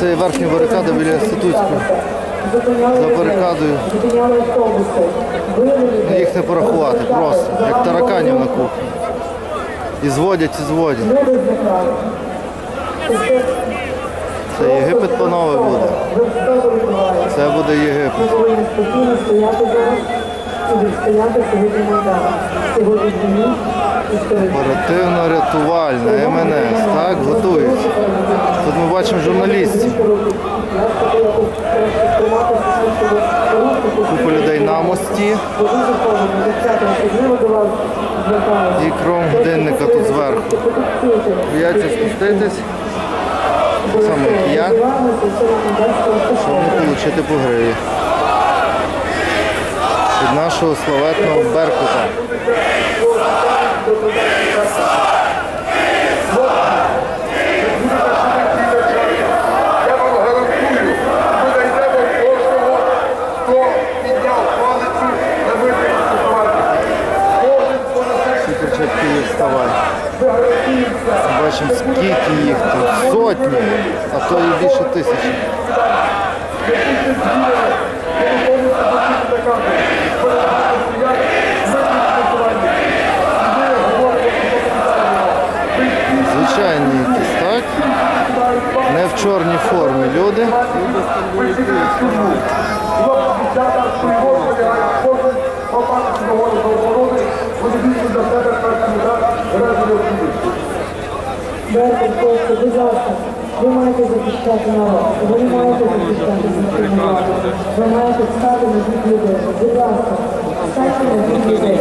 Це верхня барикада біля Інститутської. За барикадою. Зупиняли Їх не порахувати просто, як тараканів на кухні. І зводять, і зводять. Це Єгипет панове буде. Це буде Єгипет. Спокійно стояти сьогодні Історичні. Оперативно-рятувальна МНС, так, готується. Тут ми бачимо журналістів. Купа людей на мості і кром годинника тут зверху. Бояться спуститись, так само як я, щоб не отримати по гриві. Від нашого славетного Беркута. Київ. Бачимо, скільки їх тут. Сотні, а то і більше тисячі. Звичайні якісь, так? Не в чорній формі люди. дівчата, Беркут, просто, будь ласка, ви маєте захищати народ. Ви не маєте захищати злочинну народ, Ви маєте стати на бік людей. Будь ласка, стати на бік людей.